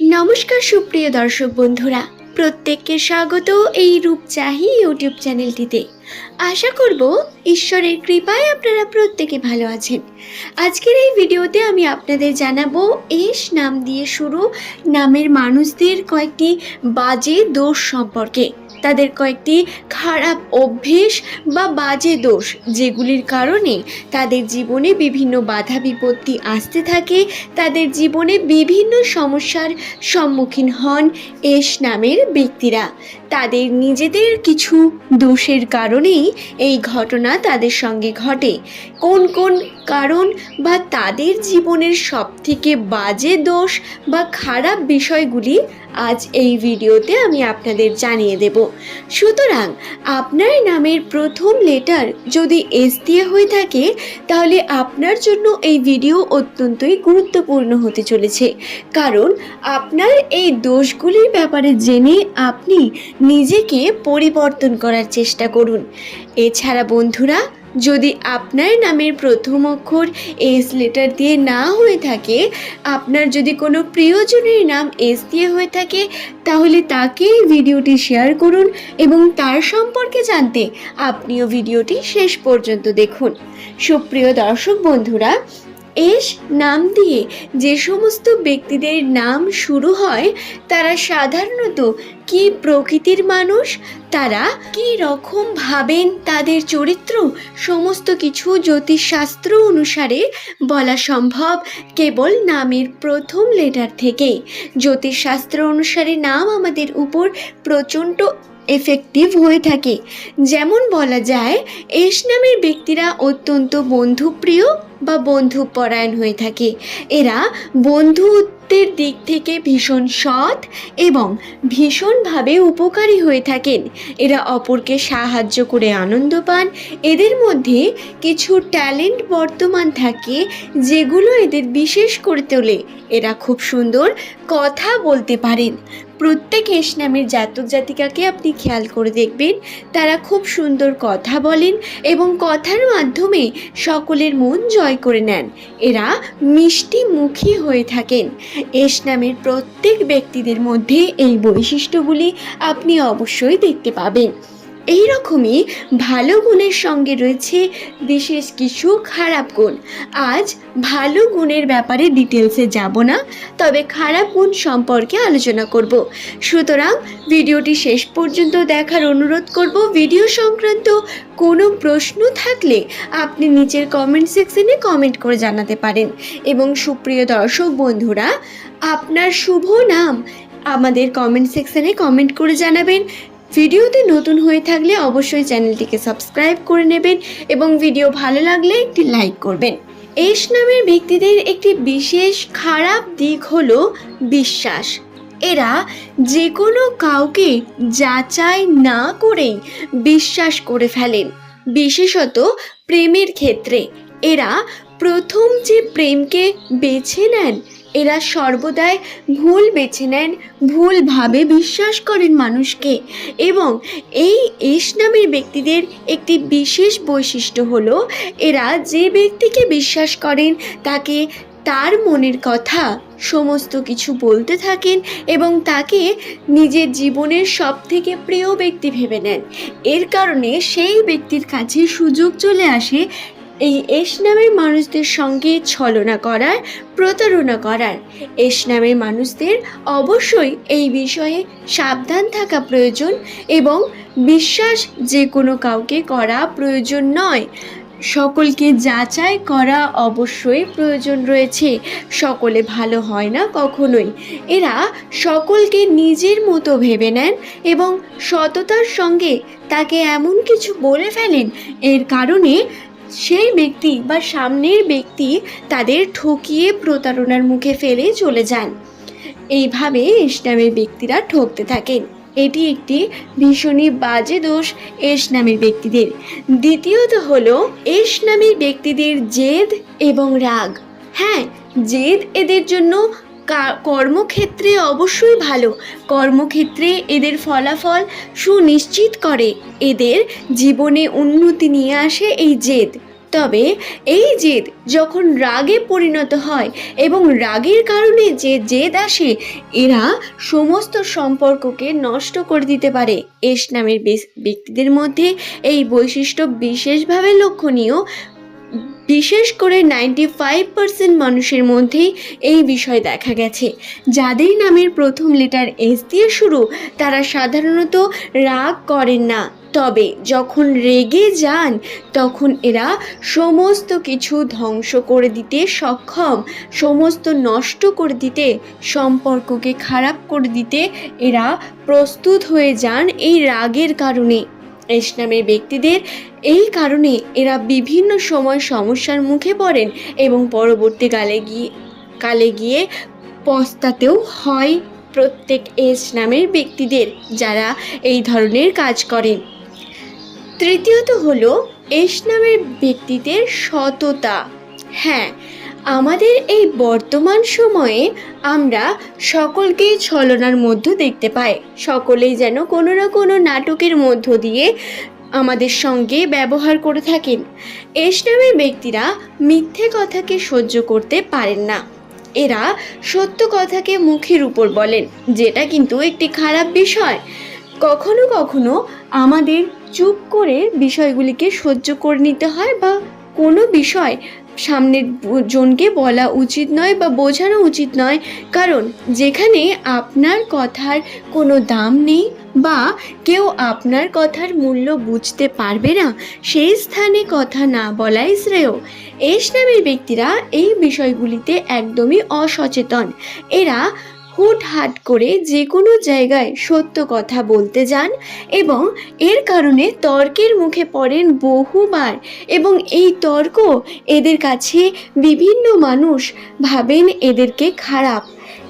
নমস্কার সুপ্রিয় দর্শক বন্ধুরা, প্রত্যেককে স্বাগত এই রূপচাহি ইউটিউব চ্যানেলটিতে। আশা করব ঈশ্বরের কৃপায় আপনারা প্রত্যেকে ভালো আছেন। আজকের এই ভিডিওতে আমি আপনাদের জানাব, এস নাম দিয়ে শুরু, নামের মানুষদের কয়েকটি বাজে দোষ সম্পর্কে। তাদের কয়েকটি খারাপ অভ্যেস বা বাজে দোষ যেগুলির কারণে তাদের জীবনে বিভিন্ন বাধা বিপত্তি আসতে থাকে, তাদের জীবনে বিভিন্ন সমস্যার সম্মুখীন হন এস নামের ব্যক্তিরা। তাদের নিজেদের কিছু দোষের কারণেই এই ঘটনা তাদের সঙ্গে ঘটে। কোন কোন কারণ বা তাদের জীবনের সবথেকে বাজে দোষ বা খারাপ বিষয়গুলি আজ এই ভিডিওতে আমি আপনাদের জানিয়ে দেব। সুতরাং আপনার নামের প্রথম লেটার যদি এস দিয়ে হয়ে থাকে, তাহলে আপনার জন্য এই ভিডিও অত্যন্তই গুরুত্বপূর্ণ হতে চলেছে। কারণ আপনার এই দোষগুলির ব্যাপারে জেনে আপনি নিজেকে পরিবর্তন করার চেষ্টা করুন। এছাড়া বন্ধুরা, যদি আপনার নামের প্রথম অক্ষর এস লেটার দিয়ে না হয়ে থাকে, আপনার যদি কোনো প্রিয়জনের নাম এস দিয়ে হয়ে থাকে, তাহলে তাকে ভিডিওটি শেয়ার করুন এবং তার সম্পর্কে জানতে আপনিও ভিডিওটি শেষ পর্যন্ত দেখুন। সুপ্রিয় দর্শক বন্ধুরা এস নাম দিয়ে যে সমস্ত ব্যক্তিদের নাম শুরু হয়, তারা সাধারণত কি প্রকৃতির মানুষ? তারা কি রকম ভাবেন তাদের চরিত্র? সমস্ত কিছু জ্যোতিষশাস্ত্র অনুসারে বলা সম্ভব কেবল নামের প্রথম লেটার থেকেই জ্যোতিষশাস্ত্র অনুসারে নাম আমাদের উপর প্রচণ্ড এফেক্টিভ হয়ে থাকে। যেমন বলা যায়, এস নামের ব্যক্তিরা অত্যন্ত বন্ধুপ্রিয় বা বন্ধুপরায়ণ হয়ে থাকে। এরা বন্ধুত্বের দিক থেকে ভীষণ সৎ এবং ভীষণভাবে উপকারী হয়ে থাকেন। এরা অপরকে সাহায্য করে আনন্দ পান। এদের মধ্যে কিছু ট্যালেন্ট বর্তমান থাকে, যেগুলো এদের বিশেষ করে তোলে। এরা খুব সুন্দর কথা বলতে পারেন। প্রত্যেক এস নামের জাতক জাতিকাকে আপনি খেয়াল করে দেখবেন। তারা খুব সুন্দর কথা বলেন এবং কথার মাধ্যমে সকলের মন জয় করে নেন। এরা মিষ্টি মুখী হয়ে থাকেন। এস নামের প্রত্যেক ব্যক্তিদের মধ্যে এই বৈশিষ্ট্যগুলি আপনি অবশ্যই দেখতে পাবেন। এই রকমই ভালো গুণের সঙ্গে রয়েছে বিশেষ কিছু খারাপ গুণ। আজ ভালো গুণের ব্যাপারে ডিটেলসে যাব না, তবে খারাপ গুণ সম্পর্কে আলোচনা করব। সুতরাং ভিডিওটি শেষ পর্যন্ত দেখার অনুরোধ করব ভিডিও সংক্রান্ত কোনো প্রশ্ন থাকলে আপনি নিচের কমেন্ট সেকশনে কমেন্ট করে জানাতে পারেন। এবং সুপ্রিয় দর্শক বন্ধুরা, আপনার শুভ নাম আমাদের কমেন্ট সেকশনে কমেন্ট করে জানাবেন। ভিডিওতে নতুন হয়ে থাকলে অবশ্যই চ্যানেলটিকে সাবস্ক্রাইব করে নেবেন এবং ভিডিও ভালো লাগলে একটি লাইক করবেন। এস নামের ব্যক্তিদের একটি বিশেষ খারাপ দিক হলো বিশ্বাস। এরা যে কোনো কাউকে যাচাই না করেই বিশ্বাস করে ফেলেন, বিশেষত প্রেমের ক্ষেত্রে। এরা প্রথম যে প্রেমকে বেছে নেন এরা সর্বদাই ভুল বেছে নেন, ভুলভাবে বিশ্বাস করেন মানুষকে এবং এই এস নামের ব্যক্তিদের একটি বিশেষ বৈশিষ্ট্য হলো এরা যে ব্যক্তিকে বিশ্বাস করেন তাকে তার মনের কথা সমস্ত কিছু বলতে থাকেন এবং তাকে নিজের জীবনের সব থেকে প্রিয় ব্যক্তি ভেবে নেন। এর কারণে সেই ব্যক্তির কাছে সুযোগ চলে আসে এই এস নামের মানুষদের সঙ্গে ছলনা করার, প্রতারণা করার। এস নামের মানুষদের অবশ্যই এই বিষয়ে সাবধান থাকা প্রয়োজন এবং বিশ্বাস যে কোনো কাউকে করা প্রয়োজন নয়। সকলকে যাচাই করা অবশ্যই প্রয়োজন রয়েছে। সকলে ভালো হয় না কখনোই। এরা সকলকে নিজের মতো ভেবে নেন এবং সততার সঙ্গে তাকে এমন কিছু বলে ফেলেন। এর কারণে সেই ব্যক্তি বা সামনের ব্যক্তি তাদের ঠকিয়ে প্রতারণার মুখে ফেলে চলে যান। এইভাবে ইসলামের ব্যক্তিরা ঠকতে থাকেন। এটি একটি ভীষণই বাজে দোষ এস নামের ব্যক্তিদের। দ্বিতীয়ত হলো এস নামের ব্যক্তিদের জেদ এবং রাগ। হ্যাঁ জেদ এদের জন্য কর্মক্ষেত্রে অবশ্যই ভালো। কর্মক্ষেত্রে এদের ফলাফল সুনিশ্চিত করে। এদের জীবনে উন্নতি নিয়ে আসে এই জেদ। তবে এই জেদ যখন রাগে পরিণত হয় এবং রাগের কারণে যে জেদ আসে, এরা সমস্ত সম্পর্ককে নষ্ট করে দিতে পারে। এস নামের ব্যক্তিদের মধ্যে এই বৈশিষ্ট্য বিশেষভাবে লক্ষণীয়। বিশেষ করে নাইনটি ফাইভ পার্সেন্ট মানুষের মধ্যেই এই বিষয় দেখা গেছে। যাদের নামের প্রথম লেটার এস দিয়ে শুরু, তারা সাধারণত রাগ করেন না। তবে যখন রেগে যান, তখন এরা সমস্ত কিছু ধ্বংস করে দিতে সক্ষম, সমস্ত নষ্ট করে দিতে, সম্পর্ককে খারাপ করে দিতে এরা প্রস্তুত হয়ে যান এই রাগের কারণে। এস নামের ব্যক্তিদের। এই কারণে এরা বিভিন্ন সময় সমস্যার মুখে পড়েন এবং পরবর্তীকালে গিয়ে কালে গিয়ে পস্তাতেও হয় প্রত্যেক এস নামের ব্যক্তিদের যারা এই ধরনের কাজ করেন। তৃতীয়ত হলো এস নামের ব্যক্তিদের সততা। হ্যাঁ আমাদের এই বর্তমান সময়ে আমরা সকলকেই ছলনার মধ্য দেখতে পাই। সকলেই যেন কোনো না কোনো নাটকের মধ্য দিয়ে আমাদের সঙ্গে ব্যবহার করে থাকেন। এস নামের ব্যক্তিরা মিথ্যে কথাকে সহ্য করতে পারেন না। এরা সত্য কথাকে মুখের উপর বলেন, যেটা কিন্তু একটি খারাপ বিষয়। কখনো কখনো আমাদের চুপ করে বিষয়গুলিকে সহ্য করে নিতে হয় বা কোনো বিষয় সামনের জনকে বলা উচিত নয় বা বোঝানো উচিত নয়। কারণ যেখানে আপনার কথার কোনো দাম নেই বা কেউ আপনার কথার মূল্য বুঝতে পারবে না, সেই স্থানে কথা না বলাই শ্রেয়। এস নামের ব্যক্তিরা এই বিষয়গুলিতে একদমই অসচেতন। এরা হুটহাট করে যে কোনো জায়গায় সত্য কথা বলতে যান এবং এর কারণে তর্কের মুখে পড়েন বহুবার এবং এই তর্ক এদের কাছে বিভিন্ন মানুষ ভাবেন এদেরকে খারাপ।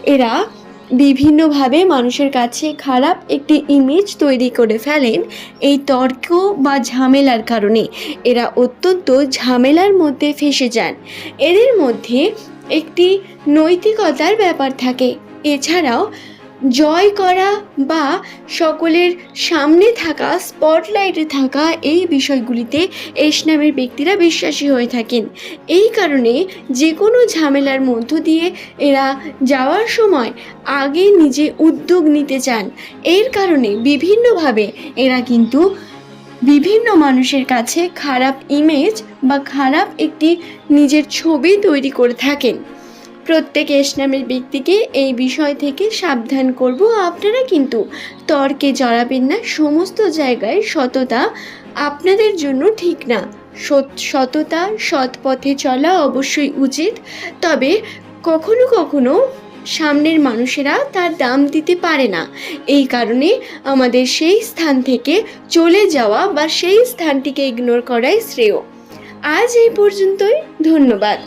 এরা বিভিন্নভাবে মানুষের কাছে খারাপ একটি ইমেজ তৈরি করে ফেলেন এই তর্ক বা ঝামেলার কারণে। এরা অত্যন্ত ঝামেলার মধ্যে ফেসে যান। এদের মধ্যে একটি নৈতিকতার ব্যাপার থাকে। এছাড়াও জয় করা বা সকলের সামনে থাকা স্পটলাইটে থাকা এই বিষয়গুলিতে এস নামের ব্যক্তিরা বিশ্বাসী হয়ে থাকেন। এই কারণে যে কোনো ঝামেলার মধ্য দিয়ে এরা যাওয়ার সময় আগে নিজে উদ্যোগ নিতে চান। এর কারণে বিভিন্নভাবে এরা কিন্তু বিভিন্ন মানুষের কাছে খারাপ ইমেজ বা খারাপ একটি নিজের ছবি তৈরি করে থাকেন। প্রত্যেক এস নামের ব্যক্তিকে এই বিষয় থেকে সাবধান করব। আপনারা কিন্তু তর্কে জড়াবেন না, সমস্ত জায়গায় সততা আপনাদের জন্য ঠিক না। সততা সৎ পথে চলা অবশ্যই উচিত, তবে কখনো কখনো সামনের মানুষেরা তার দাম দিতে পারে না। এই কারণে আমাদের সেই স্থান থেকে চলে যাওয়া বা সেই স্থানটিকে ইগনোর করাই শ্রেয়। আজ এই পর্যন্তই, ধন্যবাদ।